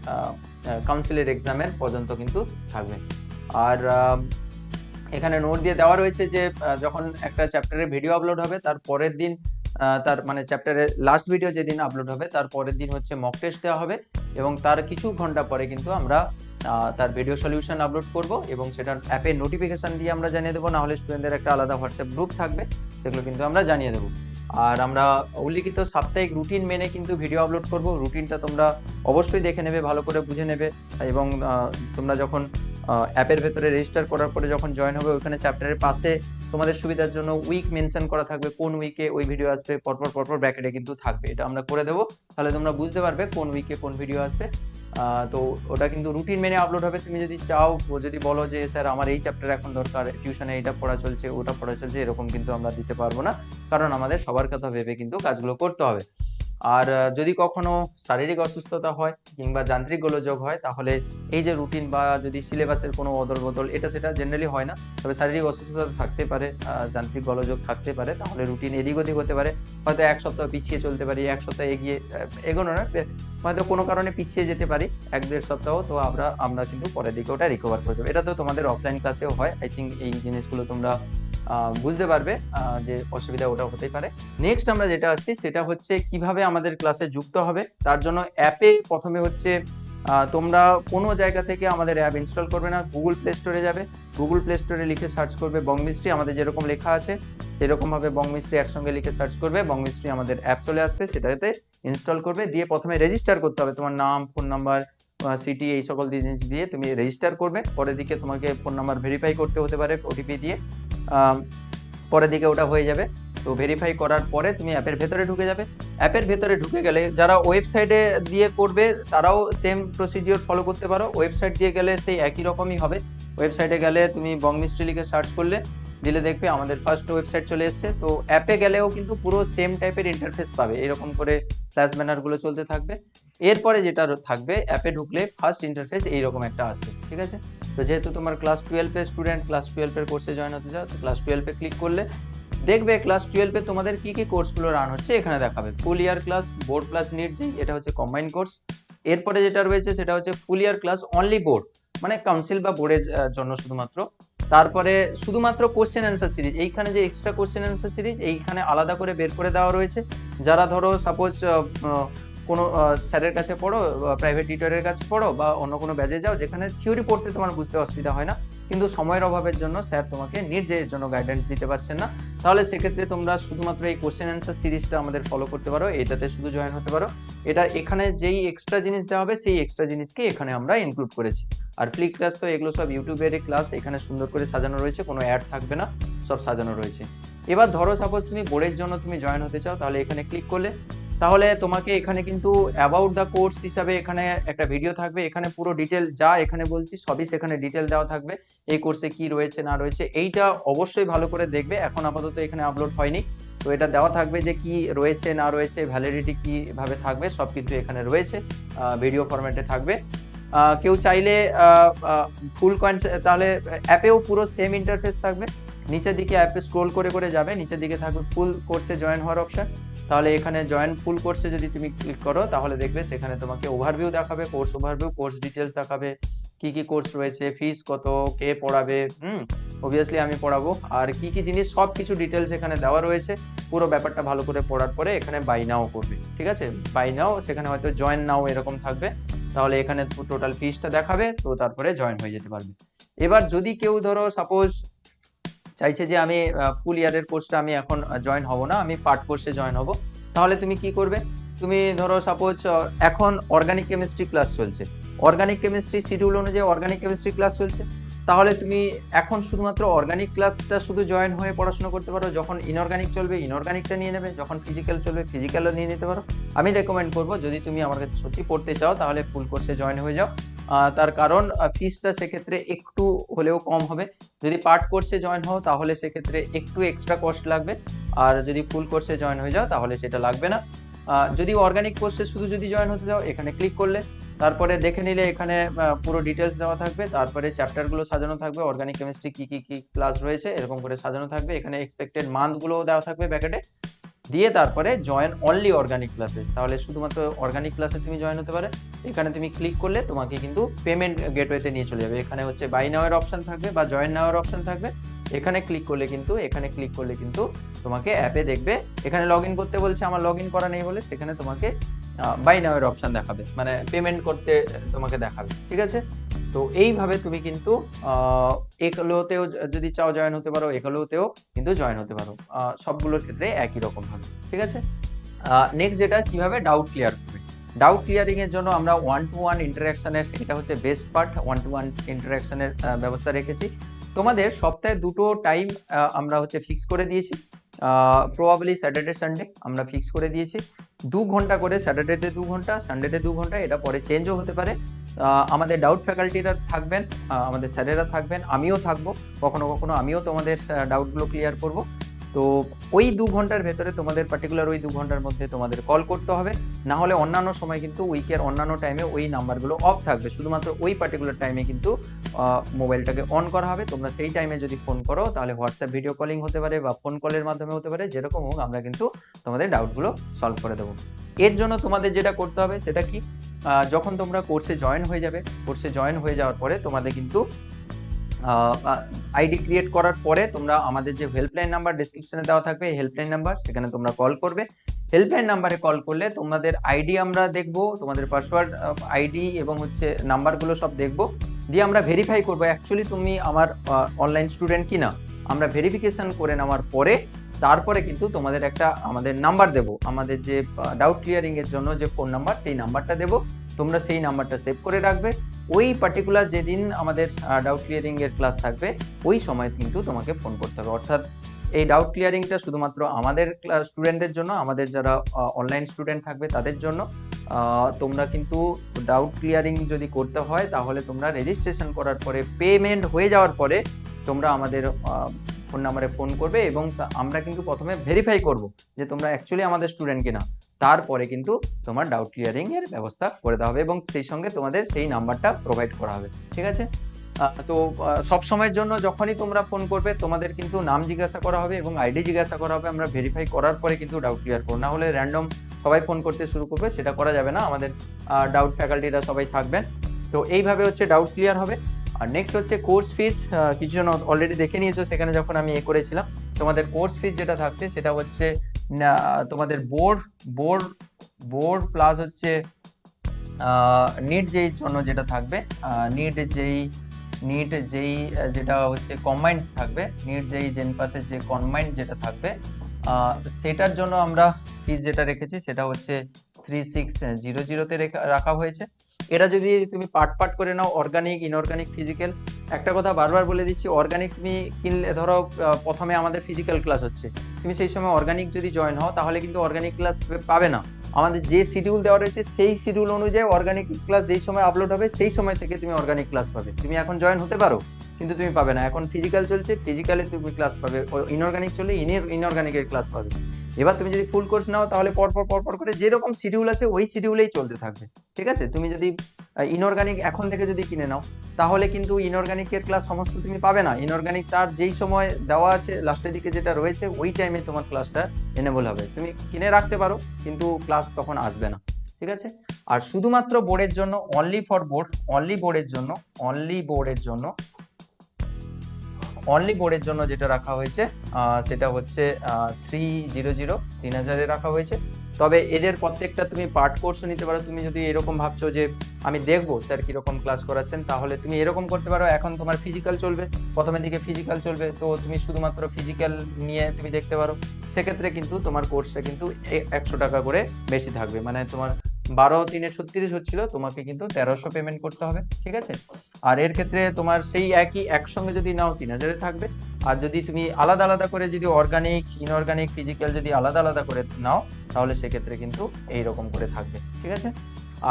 Speaker 1: কাউন্সিলের এক্সামের পর্যন্ত কিন্তু থাকবে। আর এখানে নোট দিয়ে দেওয়া রয়েছে যে যখন একটা চ্যাপ্টারের ভিডিও আপলোড হবে, তার পরের দিন তার মানে চ্যাপ্টারের লাস্ট ভিডিও যেদিন আপলোড হবে, তার পরের দিন হচ্ছে মক টেস্ট দেওয়া হবে এবং তার কিছু ঘণ্টা পরে কিন্তু আমরা তার ভিডিও সলিউশন আপলোড করব এবং সেটার অ্যাপের নোটিফিকেশন দিয়ে আমরা জানিয়ে দেবো, নাহলে স্টুডেন্টদের একটা আলাদা হোয়াটসঅ্যাপ গ্রুপ থাকবে, সেগুলো কিন্তু আমরা জানিয়ে দেবো। আর আমরা উল্লিখিত সাপ্তাহিক রুটিন মেনে কিন্তু ভিডিও আপলোড করব। রুটিনটা তোমরা অবশ্যই দেখে নেবে, ভালো করে বুঝে নেবে এবং তোমরা যখন অ্যাপের ভেতরে রেজিস্টার করার পরে যখন জয়েন হবে ওখানে চ্যাপ্টারের পাশে তোমাদের সুবিধার জন্য উইক মেনশন করা থাকবে কোন উইকে ওই ভিডিও আসবে, পরপর পরপর ব্র্যাকেটে কিন্তু থাকবে। এটা আমরা করে দেবো। তাহলে তোমরা বুঝতে পারবে কোন উইকে কোন ভিডিও আসবে। তো ওটা কিন্তু রুটিন মেনে আপলোড হবে। তুমি যদি চাও যদি বলো যে, স্যার, আমার এই চ্যাপ্টার এখন দরকার টিউশনে এটা পড়া চলছে, ওটা পড়া চলছে, এরকম কিন্তু আমরা দিতে পারব না। কারণ আমাদের সবার কথা ভেবে কিন্তু কাজগুলো করতে হবে। আর যদি কখনো শারীরিক অসুস্থতা হয় কিংবা যান্ত্রিক গোলযোগ হয়, তাহলে এই যে রুটিন বা যদি সিলেবাসের কোনো অদল বদল এটা সেটা জেনারেলি হয় না। তবে শারীরিক অসুস্থতা থাকতে পারে যান্ত্রিক গোলযোগ থাকতে পারে, তাহলে রুটিন এদিক ওদিক হতে পারে। হয়তো এক সপ্তাহ পিছিয়ে চলতে পারি, এক সপ্তাহ এগিয়ে এগোনো না হয়তো কোনো কারণে পিছিয়ে যেতে পারি, এক দেড় সপ্তাহ, তো আমরা আমরা কিন্তু পরের দিকে ওটা রিকভার করে দেবো। এটা তো তোমাদের অফলাইন ক্লাসেও হয়। আই থিঙ্ক এই জিনিসগুলো তোমরা বুঝতে পারবে যে অসুবিধা ওটা হতেই পারে। নেক্সট আমরা যেটা আসছি, সেটা হচ্ছে কীভাবে আমাদের ক্লাসে যুক্ত হবে। তার জন্য অ্যাপে প্রথমে হচ্ছে তোমরা কোনো জায়গা থেকে আমাদের অ্যাপ ইনস্টল করবে না। গুগল প্লে স্টোরে যাবে। গুগল প্লে স্টোরে লিখে সার্চ করবে বং মিস্ট্রি আমাদের যেরকম লেখা আছে, সেরকমভাবে বং মিস্ট্রি একসঙ্গে লিখে সার্চ করবে। বং মিস্ট্রি আমাদের অ্যাপ চলে আসবে, সেটাতে ইনস্টল করবে। দিয়ে প্রথমে রেজিস্টার করতে হবে তোমার নাম ফোন নাম্বার সিটি এই সকল জিনিস দিয়ে তুমি রেজিস্টার করবে। পরের দিকে তোমাকে ফোন নাম্বার ভেরিফাই করতে হতে পারে ওটিপি দিয়ে। পরের দিকে ওটা হয়ে যাবে। তো ভেরিফাই করার পরে তুমি অ্যাপের ভেতরে ঢুকে যাবে। অ্যাপের ভেতরে ঢুকে গেলে যারা ওয়েবসাইটে দিয়ে করবে, তারাও সেম প্রসিডিওর ফলো করতে পারো। ওয়েবসাইট দিয়ে গেলে সেই একই রকমই হবে। ওয়েবসাইটে গেলে তুমি বং মিস্ট্রি লিখে সার্চ করলে, দিলে দেখবে আমাদের ফার্স্ট ওয়েবসাইট চলে এসেছে। তো অ্যাপে গেলেও কিন্তু পুরো সেম টাইপের ইন্টারফেস পাবে। এরকম করে ফ্ল্যাশ ব্যানারগুলো চলতে থাকবে। এরপরে যেটা থাকবে অ্যাপে ঢুকলে ফার্স্ট ইন্টারফেস এইরকম একটা আসবে, ঠিক আছে? তো যেহেতু তোমার ক্লাস টুয়েলভের স্টুডেন্ট ক্লাস টুয়েলভের কোর্সে জয়েন হতে চাও, তো ক্লাস টুয়েলভে ক্লিক করলে দেখবে ক্লাস টুয়েলভে তোমাদের কী কী কোর্সগুলো রান হচ্ছে এখানে দেখাবে। Full year class board plus NEET JEE এটা হচ্ছে কম্বাইন কোর্স এরপরে যেটা রয়েছে সেটা হচ্ছে full year class only board মানে কাউন্সিল বা বোর্ডের জন্য শুধুমাত্র। তারপরে শুধুমাত্র কোশ্চেন অ্যান্সার সিরিজ এইখানে যে এক্সট্রা কোশ্চেন অ্যান্সার সিরিজ এইখানে আলাদা করে বের করে দেওয়া রয়েছে। যারা ধরো সাপোজ কোনো স্যারের কাছে পড়ো প্রাইভেট টিউটরের কাছে পড়ো, বা অন্য কোনো ব্যাচে যাও, যেখানে থিওরি পড়তে তোমার বুঝতে অসুবিধা হয় না। কিন্তু সময়ের অভাবের জন্য স্যার তোমাকে নির্জের জন্য গাইডেন্স দিতে পারছেন না। তাহলে সেক্ষেত্রে তোমরা শুধুমাত্র এই কোশ্চেন অ্যান্সার সিরিজটা আমাদের ফলো করতে পারো, এটাতে শুধু জয়েন হতে পারো। এটা এখানে যেই এক্সট্রা জিনিস দেওয়া হবে, সেই এক্সট্রা জিনিসকে এখানে আমরা ইনক্লুড করেছি। আর ফ্রি ক্লাস তো এগুলো সব ইউটিউবের ক্লাস এখানে সুন্দর করে সাজানো রয়েছে, কোনো অ্যাড থাকবে না, সব সাজানো রয়েছে। এবার ধরো সাপোজ তুমি বোর্ডের জন্য তুমি জয়েন হতে চাও, তাহলে এখানে ক্লিক করলে তাহলে তোমাকে এখানে কিন্তু অ্যাবাউট দ্য কোর্স হিসাবে এখানে একটা ভিডিও থাকবে। এখানে পুরো ডিটেল যা এখানে বলছি, সবই সেখানে ডিটেল দেওয়া থাকবে। এই কোর্সে কি রয়েছে, না রয়েছে, এইটা অবশ্যই ভালো করে দেখবে। এখন আপাতত এখানে আপলোড হয়নি। তো এটা দেওয়া থাকবে যে কি রয়েছে, না রয়েছে ভ্যালিডিটি কীভাবে থাকবে, সব কিন্তু এখানে রয়েছে ভিডিও ফরম্যাটে থাকবে। কেউ চাইলে ফুল কয়েন্স তাহলে অ্যাপেও পুরো সেম ইন্টারফেস থাকবে। নিচের দিকে অ্যাপে স্ক্রোল করে করে যাবে। নিচের দিকে থাকবে ফুল কোর্সে জয়েন হওয়ার অপশন তাহলে এখানে জয়েন ফুল কোর্সে যদি তুমি ক্লিক করো, তাহলে দেখবে সেখানে তোমাকে ওভারভিউ দেখাবে কোর্স ওভারভিউ কোর্স ডিটেলস দেখাবে, কি কি কোর্স রয়েছে ফিস কত, কে পড়াবে, হুম অবভিয়াসলি আমি পড়াবো। আর কি কি জিনিস সব কিছু ডিটেলস এখানে দেওয়া রয়েছে, পুরো ব্যাপারটা ভালো করে পড়ার পরে এখানে বাই নাও করবে, ঠিক আছে? বাই নাও সেখানে হয়তো জয়েন নাও এরকম থাকবে, তাহলে এখানে টোটাল ফিসটা দেখাবে, তো তারপরে জয়েন হয়ে যেতে পারবে। এবার যদি কেউ ধরো সাপোজ চাইছে যে আমি ফুল ইয়ারের কোর্সটা আমি এখন জয়েন হব না, আমি পার্ট কোর্সে জয়েন হব। তাহলে তুমি কি করবে? তুমি ধরো সাপোজ এখন অর্গানিক কেমিস্ট্রি ক্লাস চলছে। অর্গানিক কেমিস্ট্রি শিডিউল অনুযায়ী অর্গানিক কেমিস্ট্রি ক্লাস চলছে। তাহলে তুমি এখন শুধুমাত্র অর্গানিক ক্লাসটা শুধু জয়েন হয়ে পড়াশোনা করতে পারো, যখন ইনঅর্গানিক চলবে ইনঅর্গানিকটা নিয়ে নেবে, যখন ফিজিক্যাল চলবে ফিজিক্যালও নিয়ে নিতে পারো। আমি রেকমেন্ড করব, যদি তুমি আমার কাছে সত্যি পড়তে চাও, তাহলে ফুল কোর্সে জয়েন হয়ে যাও। তার কারণ ফিসটা সেক্ষেত্রে একটু হলেও কম হবে। যদি পার্ট কোর্সে জয়েন হও, তাহলে সেক্ষেত্রে একটু এক্সট্রা কস্ট লাগবে। আর যদি ফুল কোর্সে জয়েন হয়ে যাও, তাহলে সেটা লাগবে না। যদি অর্গানিক কোর্সে শুধু যদি জয়েন হতে যাও, এখানে ক্লিক করলে, তারপরে দেখে নিলে এখানে পুরো ডিটেলস দেওয়া থাকবে। তারপরে চ্যাপ্টারগুলো সাজানো থাকবে অর্গানিক কেমিস্ট্রি কী কী কী ক্লাস রয়েছে, এরকম করে সাজানো থাকবে। এখানে এক্সপেক্টেড মান্থগুলোও দেওয়া থাকবে ব্যাকেটে দিয়ে তারপরে জয়েন অনলি অর্গানিক ক্লাসেস তাহলে শুধুমাত্র অর্গানিক ক্লাসে তুমি জয়েন হতে পারে। এখানে তুমি ক্লিক করলে তোমাকে কিন্তু পেমেন্ট গেটওয়েতে নিয়ে চলে যাবে। এখানে হচ্ছে বাই নাওয়ার অপশান থাকবে বা জয়েন নাওয়ার অপশান থাকবে। এখানে ক্লিক করলে কিন্তু, এখানে ক্লিক করলে কিন্তু তোমাকে অ্যাপে দেখবে। এখানে লগ করতে বলছে, আমার লগ করা নেই বলে সেখানে তোমাকে বাই নাওয়ের অপশন দেখাবে। মানে পেমেন্ট করতে তোমাকে দেখাবে, ঠিক আছে? তো এইভাবে তুমি কিন্তু য- যদি চাও জয়েন হতে পারো এগুলোতেও কিন্তু জয়েন হতে পারো। সবগুলোর ক্ষেত্রে একই রকম ভাবে, ঠিক আছে? নেক্সট যেটা, কীভাবে ডাউট ক্লিয়ার করবে? ডাউট ক্লিয়ারিংয়ের জন্য আমরা ওয়ান টু ওয়ান ইন্টারাকশনের এটা হচ্ছে best part one to one ইন্টারাকশনের ব্যবস্থা রেখেছি। তোমাদের সপ্তাহে দুটো টাইম আমরা হচ্ছে ফিক্স করে দিয়েছি। প্রবাবলি স্যাটারডে সানডে আমরা ফিক্স করে দিয়েছি। দু ঘণ্টা করে স্যাটারডেতে দু ঘণ্টা সানডেতে দু ঘণ্টা, এটা পরে চেঞ্জও হতে পারে। আমাদের ডাউট ফ্যাকাল্টিরা থাকবেন আমাদের স্যারেরা থাকবেন, আমিও থাকব, কখনো কখনো আমিও তোমাদের ডাউটগুলো ক্লিয়ার করব। তো ওই দু ঘণ্টার ভেতরে তোমাদের পার্টিকুলার ওই দু ঘণ্টার মধ্যে তোমাদের কল করতে হবে। না হলে অন্যান্য সময় কিন্তু উইকের অন্যান্য টাইমে ওই নাম্বারগুলো অফ থাকবে। শুধুমাত্র ওই পার্টিকুলার টাইমে কিন্তু মোবাইলটাকে অন করা হবে। তোমরা সেই টাইমে যদি ফোন করো, তাহলে হোয়াটসঅ্যাপ ভিডিও কলিং হতে পারে বা ফোন কলের মাধ্যমে হতে পারে। যেরকম হোক, আমরা কিন্তু তোমাদের ডাউটগুলো সলভ করে দেবো। এর জন্য তোমাদের যেটা করতে হবে, সেটা কি? যখন তোমরা কোর্সে জয়েন হয়ে যাবে কোর্সে জয়েন হয়ে যাওয়ার পরে তোমাদের কিন্তু আইডি ক্রিয়েট করার পরে তোমরা আমাদের যে হেল্পলাইন নাম্বার ডিসক্রিপশনে দেওয়া থাকবে হেল্পলাইন নাম্বার সেখানে তোমরা কল করবে। হেল্পলাইন নাম্বারে কল করলে তোমাদের আইডি আমরা দেখব, তোমাদের পাসওয়ার্ড আইডি এবং হচ্ছে নাম্বারগুলো সব দেখব। দিয়ে আমরা ভেরিফাই করব অ্যাকচুয়ালি তুমি আমার অনলাইন স্টুডেন্ট কি না আমরা ভেরিফিকেশন করে নেওয়ার পরে তারপরে কিন্তু তোমাদের একটা আমাদের নাম্বার দেব। আমাদের যে ডাউট ক্লিয়ারিংয়ের জন্য যে ফোন নাম্বার সেই নাম্বারটা দেব। তোমরা সেই নাম্বারটা সেভ করে রাখবে। ওই পার্টিকুলার যেদিন আমাদের ডাউট ক্লিয়ারিংয়ের ক্লাস থাকবে, ওই সময় কিন্তু তোমাকে ফোন করতে হবে। অর্থাৎ এই ডাউট ক্লিয়ারিংটা শুধুমাত্র আমাদের স্টুডেন্টদের জন্য, আমাদের যারা অনলাইন স্টুডেন্ট থাকবে তাদের জন্য তোমরা কিন্তু ডাউট ক্লিয়ারিং যদি করতে হয়, তাহলে তোমরা রেজিস্ট্রেশন করার পরে পেমেন্ট হয়ে যাওয়ার পরে তোমরা আমাদের ফোন নাম্বারে ফোন করবে এবং আমরা কিন্তু প্রথমে ভেরিফাই করব যে তোমরা অ্যাকচুয়ালি আমাদের স্টুডেন্ট কিনা। তারপরে কিন্তু তোমার ডাউট ক্লিয়ারিং এর ব্যবস্থা করে দেওয়া হবে এবং সেই সঙ্গে তোমাদের সেই নাম্বারটা প্রোভাইড করা হবে, ঠিক আছে? তো সব সময়ের জন্য যখনই তোমরা ফোন করবে, তোমাদের কিন্তু নাম জিজ্ঞাসা করা হবে এবং আইডি জিজ্ঞাসা করা হবে। আমরা ভেরিফাই করার পরে কিন্তু ডাউট ক্লিয়ার করব। না হলে র্যান্ডম সবাই ফোন করতে শুরু করবে, সেটা করা যাবে না। আমাদের ডাউট ফ্যাকাল্টিরা সবাই থাকবেন। তো এইভাবে হচ্ছে ডাউট ক্লিয়ার হবে। আর নেক্সট হচ্ছে কোর্স ফিজ কিছু জন অলরেডি দেখে নিয়েছো, সেখানে যখন আমি এ করেছিলাম। তোমাদের কোর্স ফিজ যেটা থাকছে সেটা হচ্ছে তোমাদের বোর্ড বোর্ড বোর্ড প্লাস হচ্ছে নিট যেই জন্য যেটা থাকবে নিট যেই নিট যেই যেটা হচ্ছে কম্বাইন্ড থাকবে নিট যেই জেনপাসের যে কম্বাইন্ড যেটা থাকবে সেটার জন্য আমরা ফিস যেটা রেখেছি সেটা হচ্ছে থ্রি সিক্স জিরো জিরোতে রাখা হয়েছে। এটা যদি তুমি পার্ট পার্ট করে নাও অর্গানিক ইনঅর্গানিক ফিজিক্যাল একটা কথা বারবার বলে দিচ্ছি অর্গানিক তুমি কিনলে, ধরো প্রথমে আমাদের ফিজিক্যাল ক্লাস হচ্ছে। তুমি সেই সময় অর্গানিক যদি জয়েন হও, তাহলে কিন্তু অর্গানিক ক্লাস পাবে না। আমাদের যে শিডিউল দেওয়া রয়েছে, সেই শিডিউল অনুযায়ী অর্গানিক ক্লাস যেই সময় আপলোড হবে, সেই সময় থেকে তুমি অর্গানিক ক্লাস পাবে। তুমি এখন জয়েন হতে পারো, কিন্তু তুমি পাবে না। এখন ফিজিক্যাল চলছে ফিজিক্যালে তুমি ক্লাস পাবে। ইনঅর্গানিক চললে ইনঅর্গানিকের ক্লাস পাবে। এবার তুমি যদি ফুল কোর্স নাও, তাহলে পরপর পরপর করে যেরকম শিডিউল আছে, ওই শিডিউলেই চলতে থাকবে, ঠিক আছে? তুমি যদি ইনঅর্গানিক এখন থেকে যদি কিনে নাও, তাহলে কিন্তু ইনঅর্গানিকের ক্লাস সমস্ত তুমি পাবে না। ইনঅর্গানিক তার যেই সময় দেওয়া আছে লাস্টের দিকে যেটা রয়েছে, ওই টাইমে তোমার ক্লাসটা এনেবল হবে। তুমি কিনে রাখতে পারো, কিন্তু ক্লাস তখন আসবে না, ঠিক আছে? আর শুধুমাত্র বোর্ডের জন্য অনলি ফর বোর্ড অনলি বোর্ডের জন্য অনলি বোর্ডের জন্য অনলি বোর্ডের জন্য যেটা রাখা হয়েছে সেটা হচ্ছে থ্রি জিরো জিরো তিন হাজারে রাখা হয়েছে। তবে এদের প্রত্যেকটা তুমি পার্ট কোর্সও নিতে পারো। তুমি যদি এরকম ভাবছ যে, আমি দেখব স্যার কীরকম ক্লাস করাচ্ছেন, তাহলে তুমি এরকম করতে পারো। এখন তোমার ফিজিক্যাল চলবে প্রথমের দিকে ফিজিক্যাল চলবে, তো তুমি শুধুমাত্র ফিজিক্যাল নিয়ে তুমি দেখতে পারো। সেক্ষেত্রে কিন্তু তোমার কোর্সটা কিন্তু একশো টাকা করে বেশি থাকবে। মানে তোমার বারো তিনে ছত্রিশ হচ্ছিল, তোমাকে কিন্তু তেরোশো পেমেন্ট করতে হবে, ঠিক আছে? আর এর ক্ষেত্রে তোমার সেই একই, একসঙ্গে যদি নাও তিন হাজারে থাকবে, আর যদি তুমি আলাদা আলাদা করে যদি অর্গানিক ইনঅর্গানিক ফিজিক্যাল যদি আলাদা আলাদা করে নাও, তাহলে সেক্ষেত্রে কিন্তু এই রকম করে থাকবে, ঠিক আছে?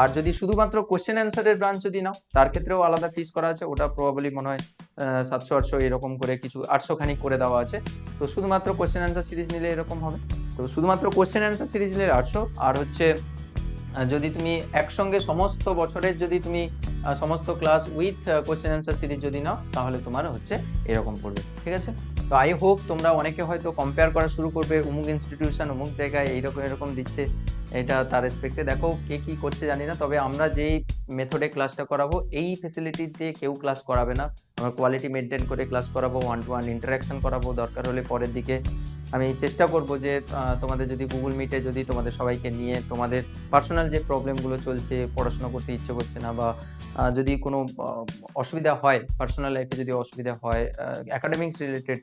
Speaker 1: আর যদি শুধুমাত্র কোশ্চেন অ্যান্সারের ব্রাঞ্চ যদি নাও, তার ক্ষেত্রেও আলাদা ফিস করা আছে, ওটা প্রবাবলি মনে হয় সাতশো আটশো এরকম করে কিছু আটশো খানিক করে দেওয়া আছে। তো শুধুমাত্র কোশ্চেন অ্যান্সার সিরিজ নিলে এরকম হবে। তো শুধুমাত্র কোশ্চেন অ্যান্সার সিরিজ নিলে আটশো, আর হচ্ছে যদি তুমি একসঙ্গে সমস্ত বছরের যদি তুমি সমস্ত class with question answer series যদি নাও, তাহলে তোমার হচ্ছে এরকম পড়বে ঠিক আছে? তো আই হোপ তোমরা অনেকে হয়তো কম্পেয়ার করা শুরু করবে, অমুক ইনস্টিটিউশন অমুক জায়গায় এইরকম এরকম দিচ্ছে, এটা তার রেসপেক্টে দেখো কে কি করছে, জানি না, তবে আমরা যেই মেথডে ক্লাসটা করাবো, এই ফেসিলিটি দিয়ে কেউ ক্লাস করাবে না। আমরা কোয়ালিটি মেনটেন করে ক্লাস করাবো ওয়ান টু ওয়ান ইন্টারাকশন করাবো, দরকার হলে পরের দিকে আমি চেষ্টা করব যে তোমাদের যদি গুগল মিটে যদি তোমাদের সবাইকে নিয়ে তোমাদের পার্সোনাল যে প্রবলেমগুলো চলছে, পড়াশোনা করতে ইচ্ছে করছে না বা যদি কোনো অসুবিধা হয় পার্সোনাল লাইফে যদি অসুবিধা হয় অ্যাকাডেমিক্স রিলেটেড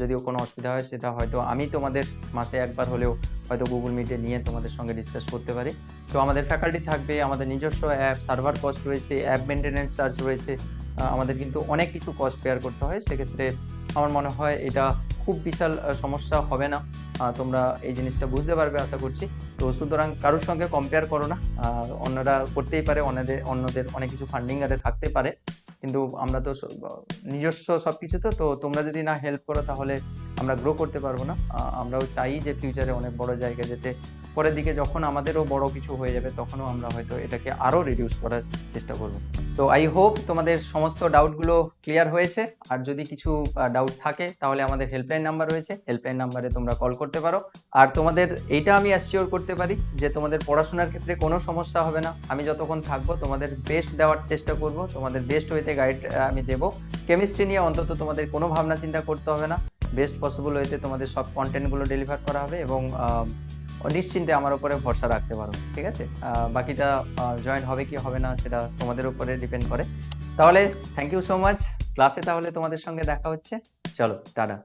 Speaker 1: যদিও কোনো অসুবিধা হয় সেটা হয়তো আমি তোমাদের মাসে একবার হলেও হয়তো গুগল মিটে নিয়ে তোমাদের সঙ্গে ডিসকাস করতে পারি। তো আমাদের ফ্যাকাল্টি থাকবে, আমাদের নিজস্ব অ্যাপ সার্ভার কস্ট রয়েছে অ্যাপ মেনটেন্যান্স চার্জ রয়েছে আমাদের কিন্তু অনেক কিছু কস্ট পেয়ার করতে হয়। সেক্ষেত্রে আমার মনে হয় এটা খুব বিশাল সমস্যা হবে না। তোমরা এই জিনিসটা বুঝতে পারবে আশা করছি। তো সুতরাং কারোর সঙ্গে কম্পেয়ার করো না। অন্যরা করতেই পারে, অন্যদের অন্যদের অনেক কিছু ফান্ডিং আরে থাকতে পারে। কিন্তু আমরা তো নিজস্ব সব কিছু তো তো তোমরা যদি না হেল্প করো তাহলে আমরা গ্রো করতে পারব না। আমরাও চাই যে ফিউচারে অনেক বড় জায়গায় যেতে পরের দিকে যখন আমাদেরও বড় কিছু হয়ে যাবে, তখনও আমরা হয়তো এটাকে আরও রিডিউস করার চেষ্টা করব। তো আই হোপ তোমাদের সমস্ত ডাউটগুলো ক্লিয়ার হয়েছে। আর যদি কিছু ডাউট থাকে, তাহলে আমাদের হেল্পলাইন নাম্বার রয়েছে। হেল্পলাইন নাম্বারে তোমরা কল করতে পারো। আর তোমাদের এইটা আমি অ্যাসিওর করতে পারি যে তোমাদের পড়াশোনার ক্ষেত্রে কোনো সমস্যা হবে না। আমি যতক্ষণ থাকব, তোমাদের বেস্ট দেওয়ার চেষ্টা করব। তোমাদের বেস্ট ওয়েতে গাইড আমি দেবো। কেমিস্ট্রি নিয়ে অন্তত তোমাদের কোনো ভাবনা চিন্তা করতে হবে না। বেস্ট পসিবল ওয়েতে তোমাদের সব কন্টেন্টগুলো ডেলিভার করা হবে এবং নিশ্চিন্তে আমার উপরে ভরসা রাখতে পারো, ঠিক আছে? বাকিটা জয়েন হবে কি হবে না সেটা তোমাদের উপরে ডিপেন্ড করে। তাহলে থ্যাংক ইউ সো মাচ ক্লাসে তাহলে তোমাদের সঙ্গে দেখা হচ্ছে। চলো, টাটা।